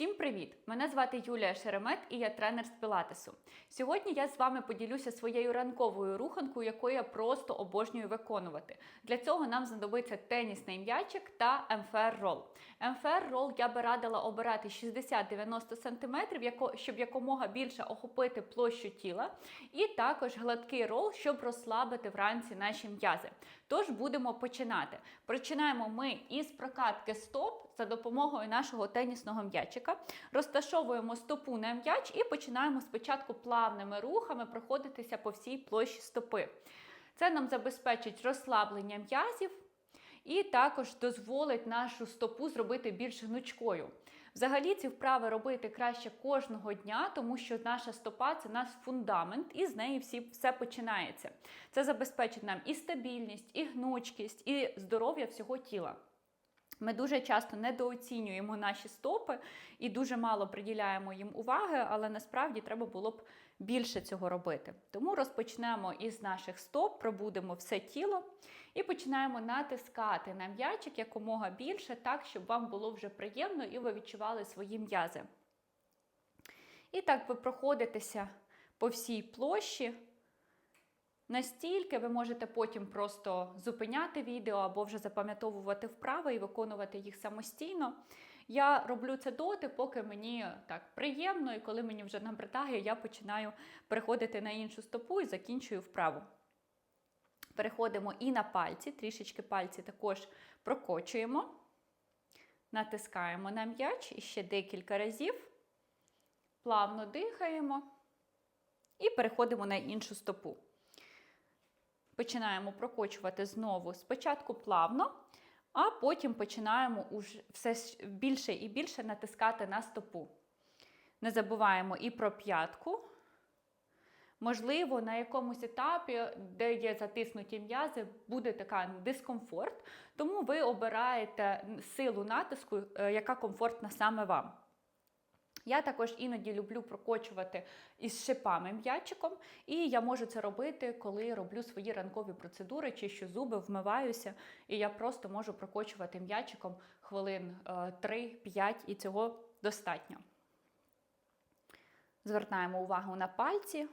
Всім привіт! Мене звати Юлія Шеремет і я тренер з пілатесу. Сьогодні я з вами поділюся своєю ранковою руханкою, яку я просто обожнюю виконувати. Для цього нам знадобиться тенісний м'ячик та МФР рол. МФР рол я би радила обирати 60-90 см, щоб якомога більше охопити площу тіла, і також гладкий рол, щоб розслабити вранці наші м'язи. Тож будемо починати. Починаємо ми із прокатки стоп за допомогою нашого тенісного м'ячика. Розташовуємо стопу на м'яч і починаємо спочатку плавними рухами проходитися по всій площі стопи. Це нам забезпечить розслаблення м'язів і також дозволить нашу стопу зробити більш гнучкою. Взагалі ці вправи робити краще кожного дня, тому що наша стопа це наш фундамент, і з неї всі, все починається. Це забезпечить нам і стабільність, і гнучкість, і здоров'я всього тіла. Ми дуже часто недооцінюємо наші стопи і дуже мало приділяємо їм уваги, але насправді треба було б більше цього робити. Тому розпочнемо із наших стоп, пробудемо все тіло і починаємо натискати на м'ячик якомога більше, так, щоб вам було вже приємно і ви відчували свої м'язи. І так ви проходитеся по всій площі. Настільки ви можете потім просто зупиняти відео або вже запам'ятовувати вправи і виконувати їх самостійно. Я роблю це доти, поки мені так приємно, і коли мені вже набридає, я починаю переходити на іншу стопу і закінчую вправу. Переходимо і на пальці, трішечки пальці також прокочуємо, натискаємо на м'яч і ще декілька разів, плавно дихаємо і переходимо на іншу стопу. Починаємо прокочувати знову спочатку плавно, а потім починаємо все більше і більше натискати на стопу. Не забуваємо і про п'ятку. Можливо, на якомусь етапі, де є затиснуті м'язи, буде така дискомфорт, тому ви обираєте силу натиску, е, яка комфортна саме вам. Я також іноді люблю прокочувати із шипами м'ячиком, і я можу це робити, коли роблю свої ранкові процедури, чищу зуби, вмиваюся, і я просто можу прокочувати м'ячиком хвилин е, 3-5, і цього достатньо. Звертаємо увагу на пальці,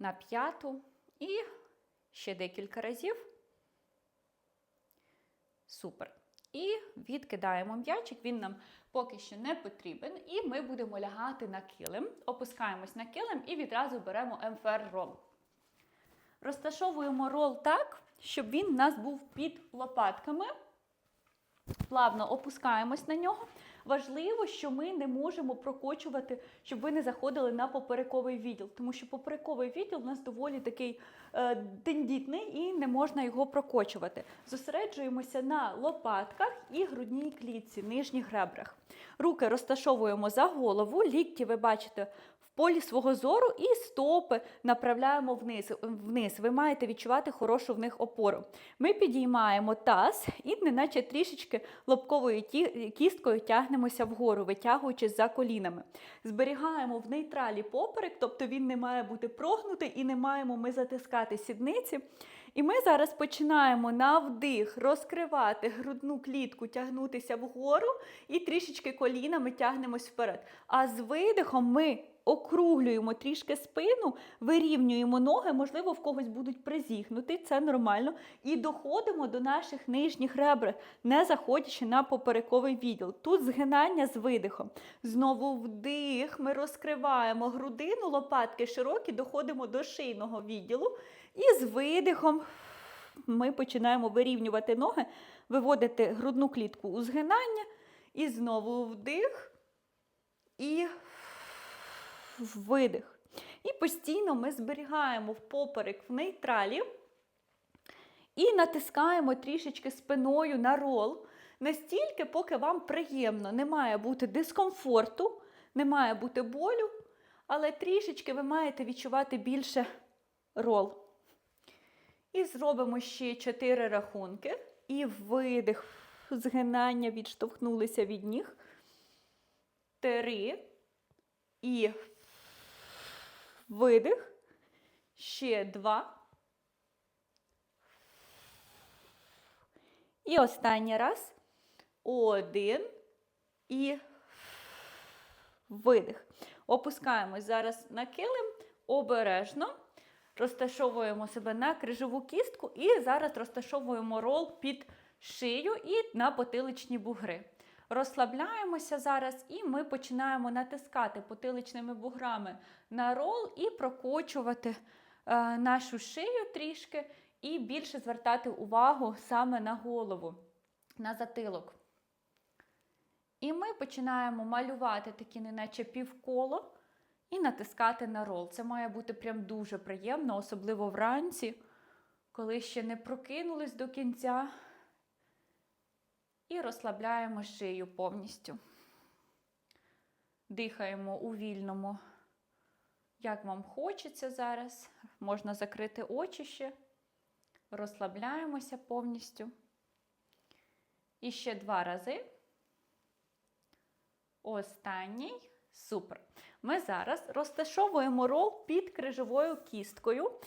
на п'яту і ще декілька разів. Супер. І відкидаємо м'ячик, він нам поки що не потрібен. І ми будемо лягати на килим, опускаємось на килим і відразу беремо МФР рол. Розташовуємо рол так, щоб він у нас був під лопатками. Плавно опускаємось на нього. Важливо, що ми не можемо прокочувати, щоб ви не заходили на поперековий відділ, тому що поперековий відділ у нас доволі такий е, тендітний і не можна його прокочувати. Зосереджуємося на лопатках і грудній клітці, нижніх ребрах. Руки розташовуємо за голову, лікті ви бачите полі свого зору і стопи направляємо вниз. вниз. Ви маєте відчувати хорошу в них опору. Ми підіймаємо таз і неначе трішечки лобковою кісткою тягнемося вгору, витягуючись за колінами. Зберігаємо в нейтралі поперек, тобто він не має бути прогнутий і не маємо ми затискати сідниці. І ми зараз починаємо на вдих розкривати грудну клітку, тягнутися вгору і трішечки колінами тягнемось вперед. А з видихом ми округлюємо трішки спину, вирівнюємо ноги, можливо, в когось будуть призігнути, це нормально. І доходимо до наших нижніх ребер, не заходячи на поперековий відділ. Тут згинання з видихом. Знову вдих, ми розкриваємо грудину, лопатки широкі, доходимо до шийного відділу. І з видихом ми починаємо вирівнювати ноги, виводити грудну клітку у згинання. І знову вдих і видих. І постійно ми зберігаємо в поперек в нейтралі і натискаємо трішечки спиною на рол. Настільки, поки вам приємно, не має бути дискомфорту, не має бути болю, але трішечки ви маєте відчувати більше рол. І зробимо ще 4 рахунки. І видих, згинання, відштовхнулися від ніг. Три. І видих. Ще два. І останній раз. Один. і видих. Опускаємось зараз на килим обережно. Розташовуємо себе на крижову кістку і зараз розташовуємо рол під шию і на потиличні бугри. Розслабляємося зараз, і ми починаємо натискати потиличними буграми на рол і прокочувати е, нашу шию трішки, і більше звертати увагу саме на голову, на затилок. І ми починаємо малювати такі, неначе півколо, і натискати на рол. Це має бути прям дуже приємно, особливо вранці, коли ще не прокинулись до кінця. І розслабляємо шию повністю. Дихаємо у вільному, як вам хочеться зараз. Можна закрити очі ще. Розслабляємося повністю. І ще два рази. Останній. Супер. Ми зараз розташовуємо рол під крижовою кісткою.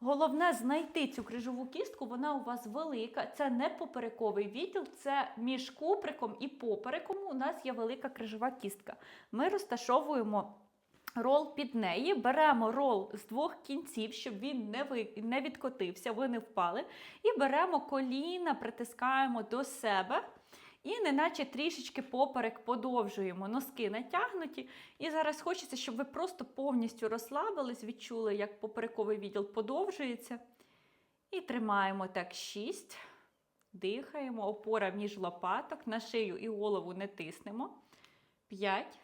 Головне знайти цю крижову кістку, вона у вас велика. Це не поперековий відділ, це між куприком і попереком у нас є велика крижова кістка. Ми розташовуємо рол під неї, беремо рол з двох кінців, щоб він не ви, не відкотився, ви не впали. І беремо коліна, притискаємо до себе. І неначе трішечки поперек подовжуємо, носки натягнуті. І зараз хочеться, щоб ви просто повністю розслабились, відчули, як поперековий відділ подовжується. І тримаємо так 6. Дихаємо, опора між лопаток, на шию і голову не тиснемо. 5,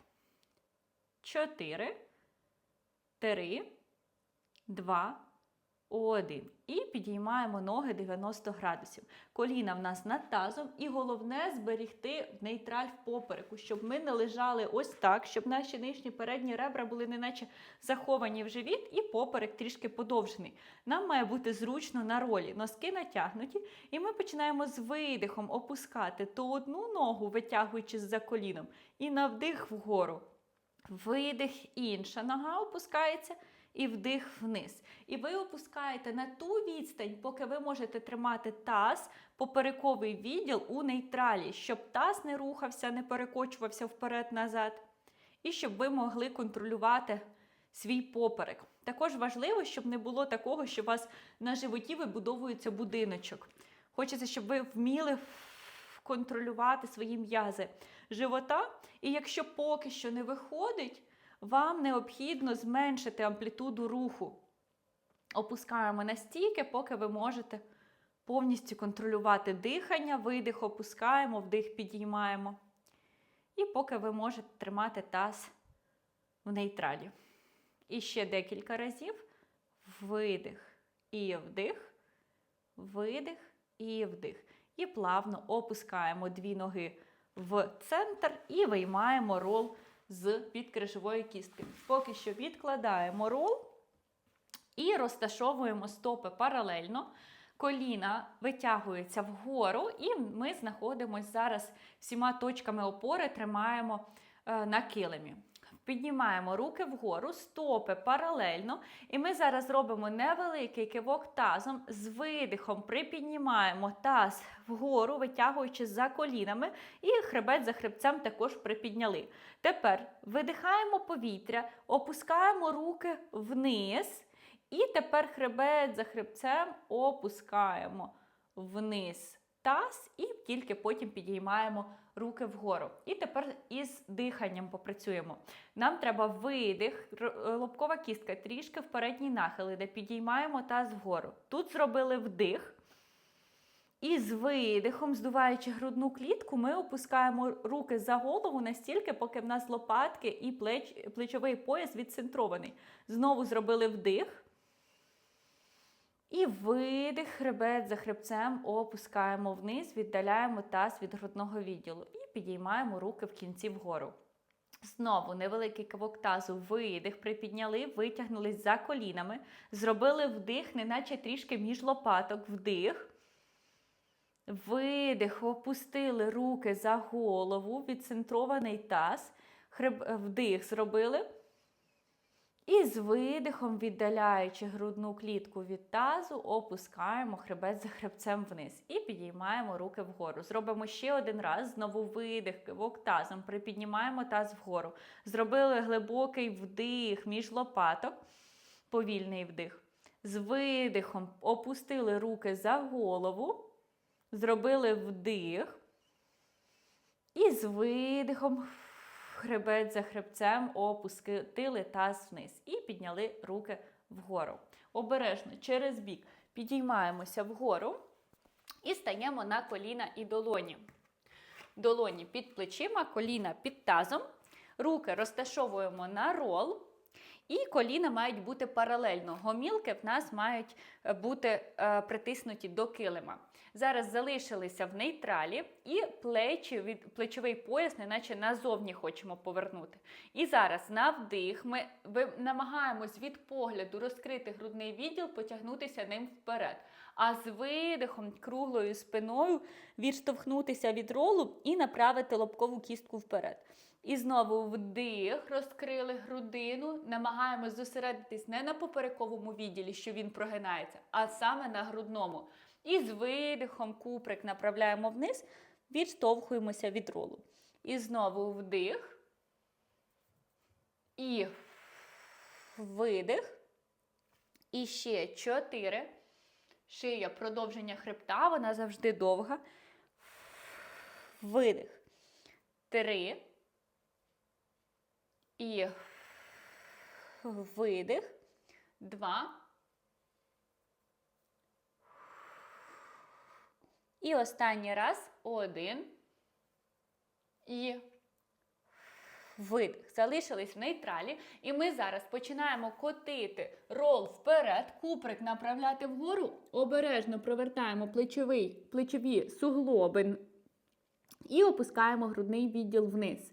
4, 3, 2, 1. І підіймаємо ноги 90 градусів. Коліна в нас над тазом, і головне зберігти нейтраль в попереку, щоб ми не лежали ось так, щоб наші нижні передні ребра були неначе заховані в живіт, і поперек трішки подовжений. Нам має бути зручно на ролі. Носки натягнуті, і ми починаємо з видихом опускати то одну ногу, витягуючись за коліном, і на вдих вгору. Видих, інша нога опускається і вдих вниз. І ви опускаєте на ту відстань, поки ви можете тримати таз, поперековий відділ у нейтралі, щоб таз не рухався, не перекочувався вперед-назад. І щоб ви могли контролювати свій поперек. Також важливо, щоб не було такого, що у вас на животі вибудовується будиночок. Хочеться, щоб ви вміли контролювати свої м'язи живота. І якщо поки що не виходить, вам необхідно зменшити амплітуду руху. Опускаємо настільки, поки ви можете повністю контролювати дихання, видих опускаємо, вдих підіймаємо. І поки ви можете тримати таз в нейтралі. І ще декілька разів. Видих і вдих, видих і вдих. І плавно опускаємо дві ноги в центр і виймаємо рол з під крижової кістки. Поки що відкладаємо рол і розташовуємо стопи паралельно. Коліна витягуються вгору, і ми знаходимося зараз всіма точками опори, тримаємо е, на килимі. Піднімаємо руки вгору, стопи паралельно. І ми зараз робимо невеликий кивок тазом. З видихом припіднімаємо таз вгору, витягуючи за колінами, і хребет за хребцем також припідняли. Тепер видихаємо повітря, опускаємо руки вниз. І тепер хребет за хребцем опускаємо вниз таз, і тільки потім підіймаємо руки вгору. І тепер із диханням попрацюємо. Нам треба видих, лобкова кістка, трішки в передній нахил, де підіймаємо таз вгору. Тут зробили вдих. І з видихом, здуваючи грудну клітку, ми опускаємо руки за голову настільки, поки в нас лопатки і плеч, плечовий пояс відцентрований. Знову зробили вдих. І видих, хребет за хребцем опускаємо вниз, віддаляємо таз від грудного відділу. І підіймаємо руки в кінці вгору. Знову невеликий кавок тазу, видих, припідняли, витягнулись за колінами, зробили вдих, неначе трішки між лопаток, вдих. Видих, опустили руки за голову, відцентрований таз. Хреб... Вдих зробили. І з видихом, віддаляючи грудну клітку від тазу, опускаємо хребет за хребцем вниз і підіймаємо руки вгору. Зробимо ще один раз. Знову видих, кивок тазом. Припіднімаємо таз вгору. Зробили глибокий вдих між лопаток, повільний вдих. З видихом опустили руки за голову, зробили вдих. І з видихом хребет за хребцем опустили таз вниз і підняли руки вгору. Обережно через бік підіймаємося вгору і стаємо на коліна і долоні. Долоні під плечима, коліна під тазом. Руки розташовуємо на рол. І коліна мають бути паралельно. Гомілки в нас мають е, бути е, притиснуті до килима. Зараз залишилися в нейтралі і плечі від плечовий пояс, неначе назовні хочемо повернути. І зараз на вдих ми намагаємось від погляду розкрити грудний відділ, потягнутися ним вперед. А з видихом, круглою спиною відштовхнутися від ролу і направити лобкову кістку вперед. І знову вдих, розкрили грудину, намагаємось зосередитись не на поперековому відділі, що він прогинається, а саме на грудному. І з видихом куприк направляємо вниз, відштовхуємося від ролу. І знову вдих. І видих. І ще чотири. Шия продовження хребта, вона завжди довга. Видих. Три. І видих. Два. І останній раз. Один. І видих. Залишились в нейтралі. І ми зараз починаємо котити рол вперед, куприк направляти вгору. Обережно провертаємо плечовий, плечові суглоби і опускаємо грудний відділ вниз.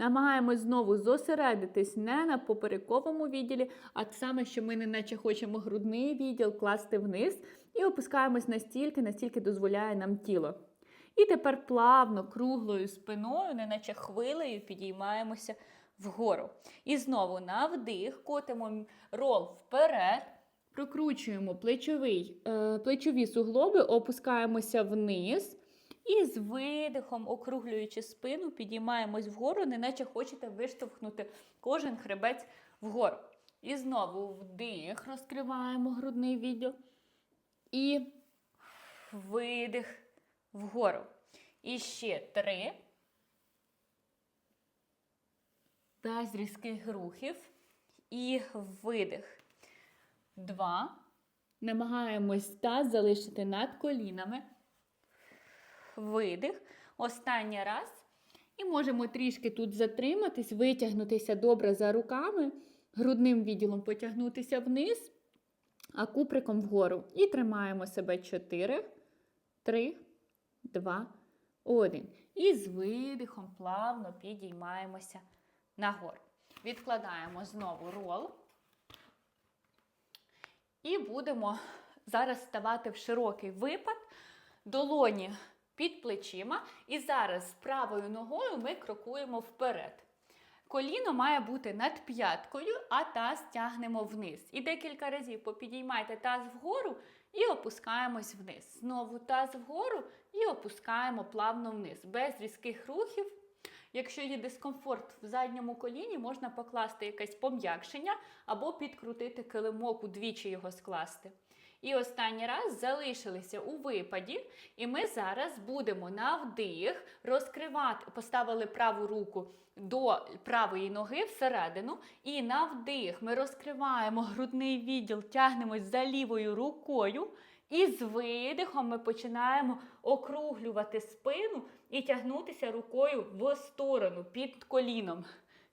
Намагаємось знову зосередитись не на поперековому відділі, а саме, що ми неначе хочемо грудний відділ класти вниз і опускаємось настільки, настільки дозволяє нам тіло. І тепер плавно, круглою спиною, неначе хвилею, підіймаємося вгору. І знову на вдих, котимо рол вперед, прокручуємо плечовий, е, плечові суглоби, опускаємося вниз. І з видихом, округлюючи спину, підіймаємось вгору, неначе хочете виштовхнути кожен хребець вгору. І знову вдих, розкриваємо грудний відділ. І видих вгору. І ще три. Без різких рухів. І видих. Два. Намагаємось таз залишити над колінами. Видих. Останній раз. І можемо трішки тут затриматись, витягнутися добре за руками, грудним відділом потягнутися вниз, а куприком вгору. І тримаємо себе 4, 3, 2, 1. І з видихом плавно підіймаємося нагору. Відкладаємо знову рол. І будемо зараз ставати в широкий випад, долоні під плечима. І зараз правою ногою ми крокуємо вперед. Коліно має бути над п'яткою, а таз тягнемо вниз. І декілька разів попідіймайте таз вгору і опускаємось вниз. Знову таз вгору і опускаємо плавно вниз, без різких рухів. Якщо є дискомфорт в задньому коліні, можна покласти якесь пом'якшення або підкрутити килимок, удвічі його скласти. І останній раз залишилися у випаді, і ми зараз будемо на вдих розкривати, поставили праву руку до правої ноги всередину, і на вдих ми розкриваємо грудний відділ, тягнемось за лівою рукою. І з видихом ми починаємо округлювати спину і тягнутися рукою в сторону під коліном.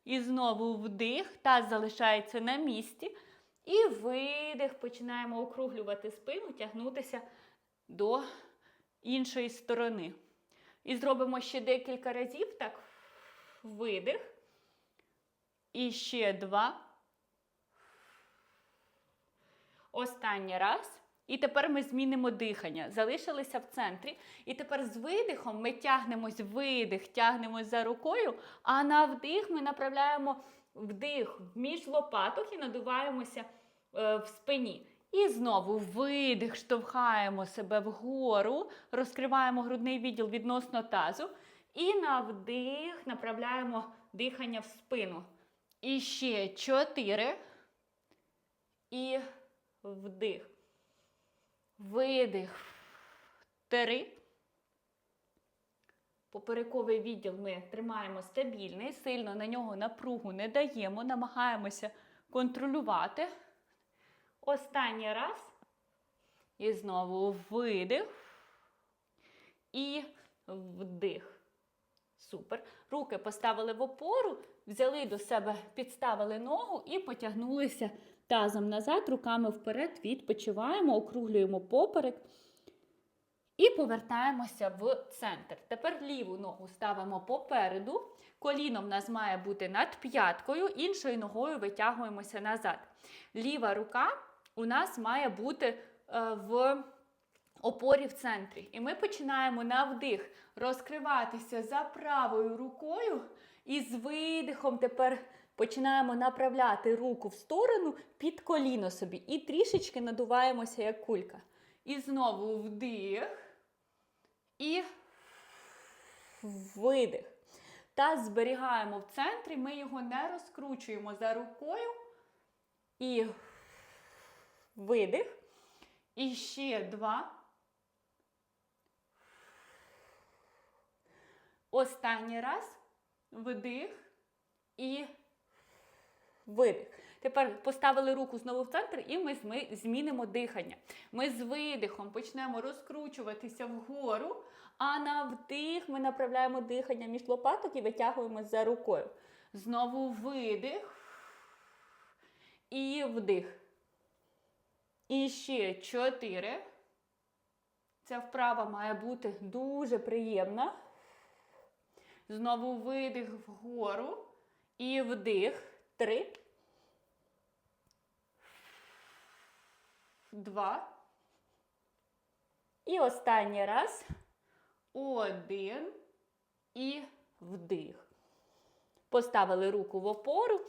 І знову вдих, таз залишається на місці. І видих, починаємо округлювати спину, тягнутися до іншої сторони. І зробимо ще декілька разів. Так, видих. І ще два. Останній раз. І тепер ми змінимо дихання. Залишилися в центрі. І тепер з видихом ми тягнемось видих, тягнемось за рукою, а на вдих ми направляємо вдих між лопаток і надуваємося в спині. І знову видих, штовхаємо себе вгору, розкриваємо грудний відділ відносно тазу. І на вдих направляємо дихання в спину. І ще чотири. І вдих. Видих. Три. Поперековий відділ ми тримаємо стабільний, сильно на нього напругу не даємо, намагаємося контролювати. Останній раз. І знову видих. І вдих. Супер. Руки поставили в опору, взяли до себе, підставили ногу і потягнулися тазом назад, руками вперед, відпочиваємо, округлюємо поперек. І повертаємося в центр. Тепер ліву ногу ставимо попереду. Коліно в нас має бути над п'яткою, іншою ногою витягуємося назад. Ліва рука у нас має бути е, в опорі в центрі. І ми починаємо на вдих розкриватися за правою рукою. І з видихом тепер починаємо направляти руку в сторону під коліно собі. І трішечки надуваємося, як кулька. І знову вдих. І видих. Таз зберігаємо в центрі, ми його не розкручуємо за рукою. І видих. І ще два. Останній раз вдих і видих. Тепер поставили руку знову в центр, і ми змінимо дихання. Ми з видихом почнемо розкручуватися вгору, а на вдих ми направляємо дихання між лопаток і витягуємо за рукою. Знову видих і вдих. І ще чотири. Ця вправа має бути дуже приємна. Знову видих вгору і вдих. Три. Два. І останній раз. Один. І вдих. Поставили руку в опору,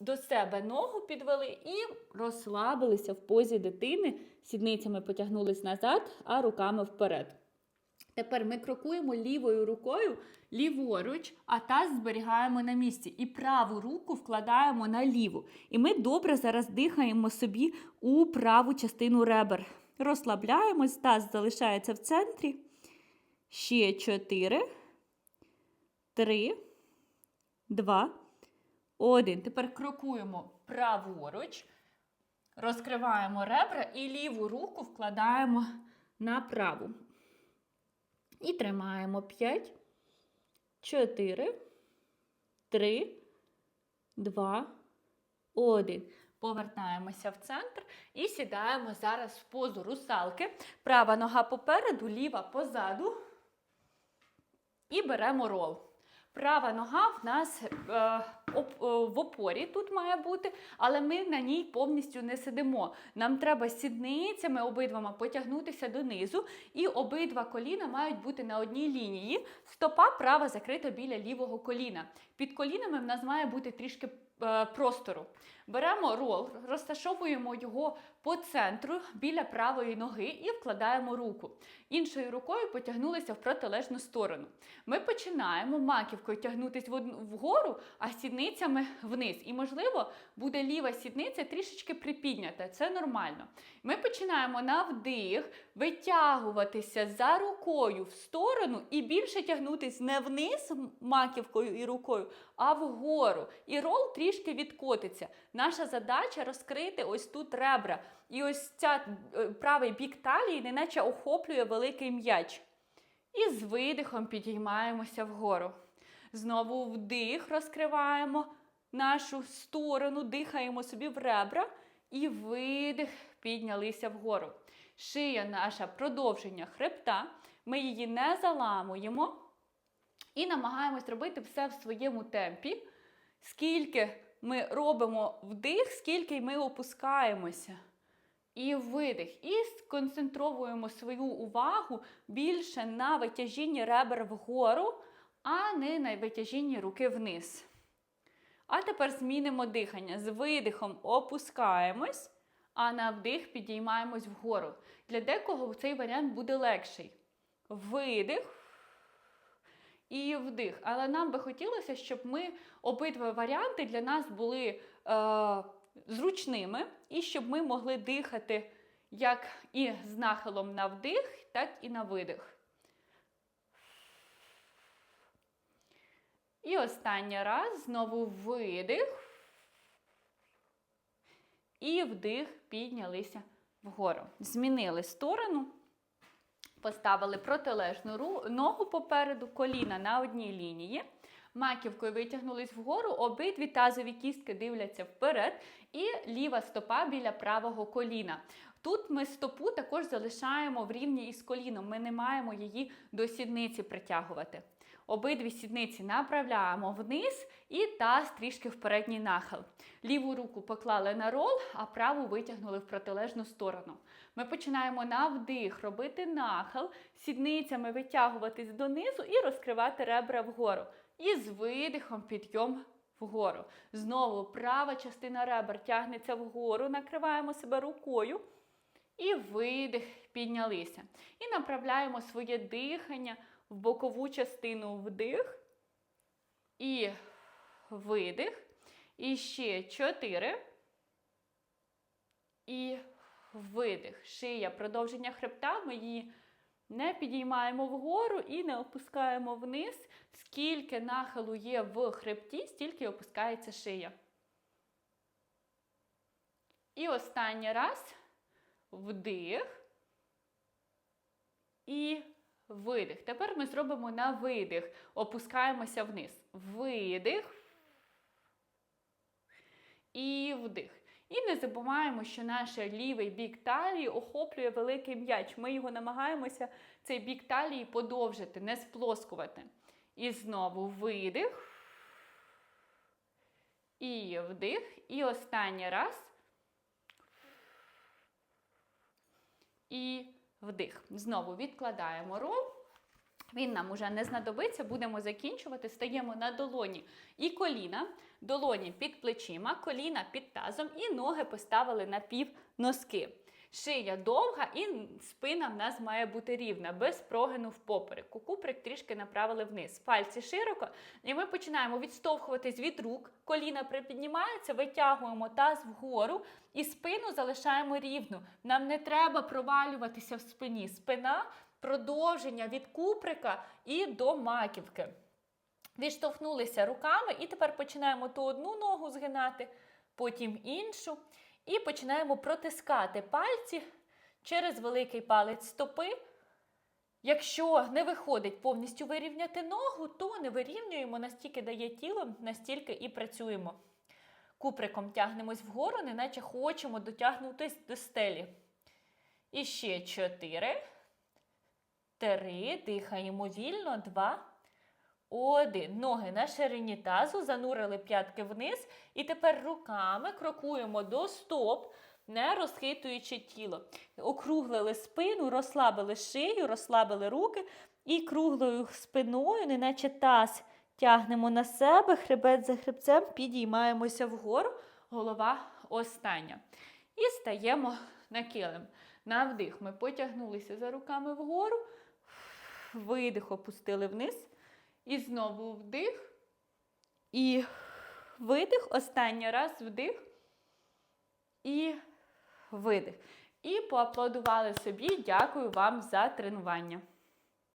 до себе ногу підвели і розслабилися в позі дитини. Сідницями потягнулись назад, а руками вперед. Тепер ми крокуємо лівою рукою ліворуч, а таз зберігаємо на місці. І праву руку вкладаємо на ліву. І ми добре зараз дихаємо собі у праву частину ребер. Розслабляємось, таз залишається в центрі. Ще чотири, три, два, один. Тепер крокуємо праворуч, розкриваємо ребра і ліву руку вкладаємо на праву. І тримаємо 5, 4, 3, 2, 1. Повертаємося в центр і сідаємо зараз в позу русалки. Права нога попереду, ліва позаду. І беремо рол. Права нога в нас е, в опорі тут має бути, але ми на ній повністю не сидимо. Нам треба сідницями обидвома потягнутися донизу, і обидва коліна мають бути на одній лінії. Стопа права закрита біля лівого коліна. Під колінами в нас має бути трішки е, простору. Беремо рол, розташовуємо його по центру біля правої ноги і вкладаємо руку. Іншою рукою потягнулися в протилежну сторону. Ми починаємо маківкою тягнутися в вгору, а сідницями вниз. І, можливо, буде ліва сідниця трішечки припіднята. Це нормально. Ми починаємо на вдих витягуватися за рукою в сторону і більше тягнутися не вниз маківкою і рукою, а вгору. І рол трішки відкотиться. Наша задача розкрити ось тут ребра. І ось ця е, правий бік талії, неначе охоплює великий м'яч. І з видихом підіймаємося вгору. Знову вдих, розкриваємо нашу сторону, дихаємо собі в ребра і видих, піднялися вгору. Шия наша продовження хребта. Ми її не заламуємо і намагаємось робити все в своєму темпі. Скільки ми робимо вдих, скільки ми опускаємося. І видих. І сконцентровуємо свою увагу більше на витяжінні ребер вгору, а не на витяжінні руки вниз. А тепер змінимо дихання. З видихом опускаємось, а на вдих підіймаємось вгору. Для декого цей варіант буде легший. Видих і вдих. Але нам би хотілося, щоб ми обидва варіанти для нас були е, зручними, і щоб ми могли дихати як і з нахилом на вдих, так і на видих. І останній раз знову видих. І вдих, піднялися вгору. Змінили сторону, поставили протилежну ногу попереду, коліна на одній лінії. Маківкою витягнулись вгору, обидві тазові кістки дивляться вперед, і ліва стопа біля правого коліна. Тут ми стопу також залишаємо в рівні із коліном. Ми не маємо її до сідниці притягувати. Обидві сідниці направляємо вниз і таз трішки в передній нахил. Ліву руку поклали на рол, а праву витягнули в протилежну сторону. Ми починаємо на вдих робити нахил, сідницями витягуватись донизу і розкривати ребра вгору. І з видихом підйом вгору. Знову права частина ребер тягнеться вгору, накриваємо себе рукою. І видих, піднялися. І направляємо своє дихання в бокову частину вдих. І видих. І ще чотири. І видих. Шия, продовження хребта. Ми її не підіймаємо вгору і не опускаємо вниз. Скільки нахилу є в хребті, стільки опускається шия. І останній раз вдих і видих. Тепер ми зробимо на видих. Опускаємося вниз. Видих і вдих. І не забуваємо, що наш лівий бік талії охоплює великий м'яч. Ми його намагаємося, цей бік талії подовжити, не сплоскувати. І знову видих. І вдих. І останній раз. І вдих. Знову відкладаємо рол. Він нам уже не знадобиться, будемо закінчувати. Стаємо на долоні і коліна, долоні під плечима, коліна під тазом і ноги поставили на пів носки. Шия довга і спина в нас має бути рівна, без прогину в попереку. Куприк трішки направили вниз. Пальці широко. І ми починаємо відштовхуватись від рук, коліна припіднімаються, витягуємо таз вгору і спину залишаємо рівну. Нам не треба провалюватися в спині. Спина продовження від куприка і до маківки. Відштовхнулися руками, і тепер починаємо ту одну ногу згинати, потім іншу. І починаємо протискати пальці через великий палець стопи. Якщо не виходить повністю вирівняти ногу, то не вирівнюємо, настільки дає тіло, настільки і працюємо. Куприком тягнемось вгору, неначе хочемо дотягнутися до стелі. І ще чотири. Три. Дихаємо вільно. Два. Один. Ноги на ширині тазу, занурили п'ятки вниз. І тепер руками крокуємо до стоп, не розхитуючи тіло. Округлили спину, розслабили шию, розслабили руки. І круглою спиною, неначе таз, тягнемо на себе, хребет за хребцем, підіймаємося вгору, голова остання. І стаємо на килим. На вдих ми потягнулися за руками вгору, видих опустили вниз. І знову вдих. І видих. Останній раз вдих. І видих. І поаплодували собі. Дякую вам за тренування.